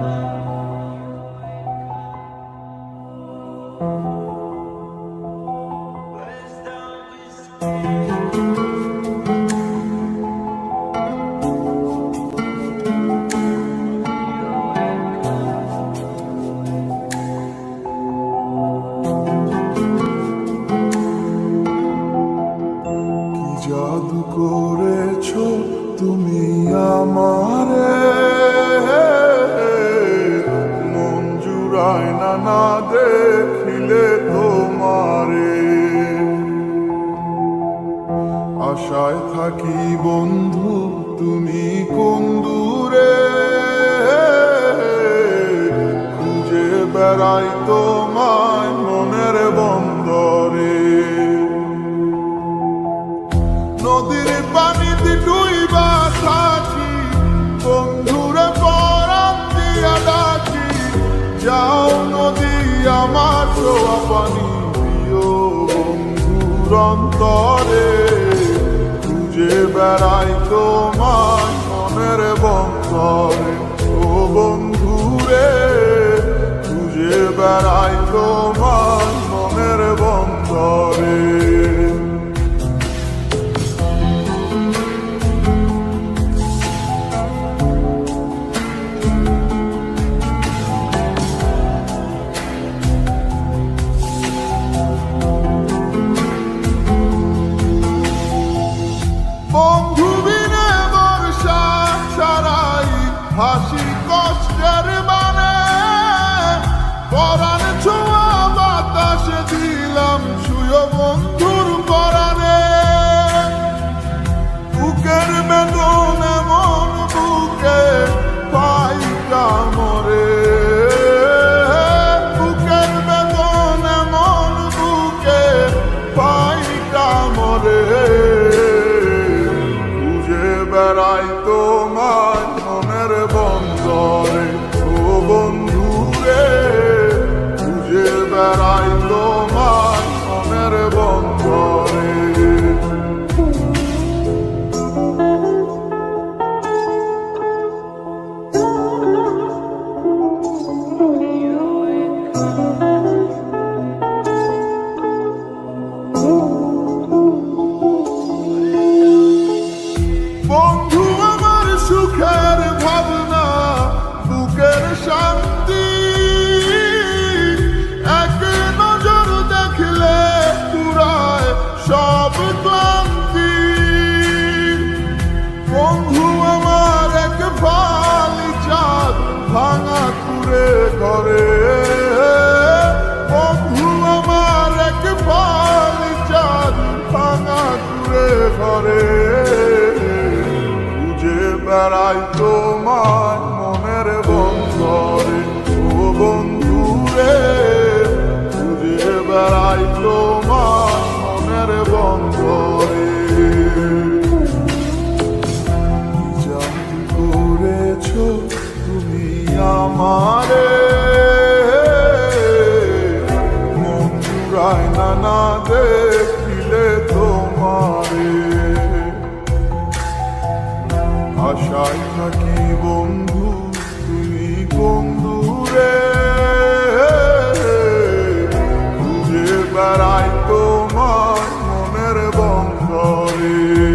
জাদু তুমি আমার আশায় থাকি বন্ধু, তুমি কোন দূরে? খুঁজে বেড়াই তোমায় মনের বন্দরে। নদীর পানিতে ডুইবা থাকি বন্ধুরে পরাম দিয়া ডাকি। যাও নদী, আমার ছোয়া পানি দিও বন্ধুর অন্তরে। বেড়াই তোমার মনের বন্ধরে Hashi. খুঁজে বেড়াই ঘরে। বন্ধু, আমার এক ফালি চাঁদ ভাঙা কুড়ে ঘরে। খুঁজে বেড়াই তোমার মনের বন্ধরে ও বন্ধু রে, খুঁজে বেড়াই তোমার মনের বন্ধরে তুমি আমার। আয়না না দেখিলে তোমারে। আশায় থাকি বন্ধু, তুমি বন্ধু রে ঘুরে বেড়াই তোমার মনের বন্ধরে